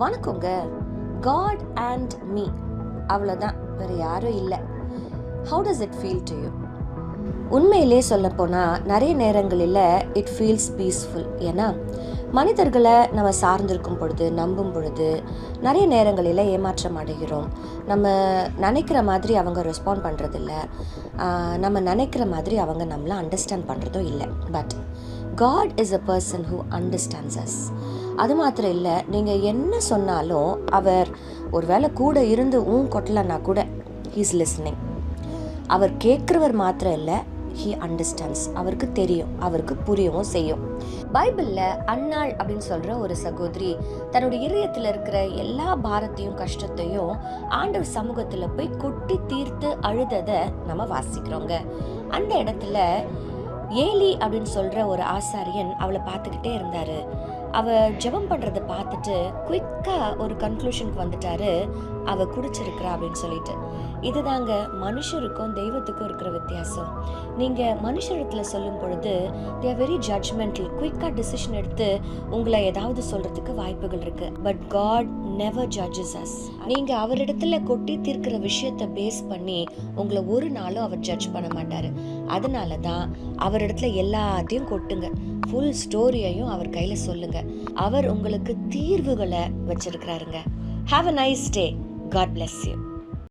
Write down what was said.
வணக்கங்க. God and me அவ்வளோதான் வேறு யாரும் இல்லை. How does it feel to you உண்மையிலே சொல்லப்போனால் நிறைய நேரங்களில் இட் ஃபீல்ஸ் பீஸ்ஃபுல் ஏன்னா மனிதர்களை நம்ம சார்ந்திருக்கும் பொழுது நம்பும் பொழுது நிறைய நேரங்களில் ஏமாற்றம் அடைகிறோம். நம்ம நினைக்கிற மாதிரி அவங்க ரெஸ்பாண்ட் பண்ணுறதில்ல நம்ம நினைக்கிற மாதிரி அவங்க நம்மளை அண்டர்ஸ்டாண்ட் பண்ணுறதும் இல்லை. But God is a person who understands us அது மாத்திரம் இல்லை நீங்கள் என்ன சொன்னாலும் அவர் ஒருவேளை கூட இருந்து ஊன் கொட்டலன்னா கூட ஹீஸ் லிஸ்னிங் அவர் கேட்குறவர் மாத்திரம் இல்லை ஹீ அண்டர்ஸ்டாண்ட்ஸ் அவருக்கு தெரியும் அவருக்கு புரியவும் செய்யும். பைபிளில் அன்னாள் அப்படின்னு சொல்கிற ஒரு சகோதரி தன்னுடைய இதயத்தில் இருக்கிற எல்லா பாரத்தையும் கஷ்டத்தையும் ஆண்டவர் சமூகத்தில் போய் கொட்டி தீர்த்து அழுததை நம்ம வாசிக்கிறோங்க. அந்த இடத்துல ஏலி அப்படின்னு சொல்கிற ஒரு ஆசாரியன் அவளை பார்த்துக்கிட்டே இருந்தார். அவ ஜெபம் பண்ணுறத பார்த்துட்டு குயிக்காக ஒரு கன்க்ளூஷனுக்கு வந்துட்டாரு. அவ குடிச்சிருக்கிறா அப்படின்னு சொல்லிட்டு. இதுதாங்க மனுஷருக்கும் தெய்வத்துக்கும் இருக்கிற வித்தியாசம். நீங்கள் மனுஷரத்தில் சொல்லும் பொழுது தே ஆர் வெரி ஜட்ஜ்மெண்டல் குயிக்காக டிசிஷன் எடுத்து உங்களை ஏதாவது சொல்கிறதுக்கு வாய்ப்புகள் இருக்கு. But God never judges us நீங்கள் அவரிடத்துல கொட்டி தீர்க்கிற விஷயத்தை பேஸ் பண்ணி உங்களை ஒரு நாளும் அவர் ஜட்ஜ் பண்ண மாட்டார். அதனால தான் அவரிடத்துல எல்லாத்தையும் கொட்டுங்க. ஃபுல் ஸ்டோரியையும் அவர் கையில் சொல்லுங்க. அவர் உங்களுக்கு தீர்வுகளை வச்சிருக்கிறாருங்க. Have a nice day God bless you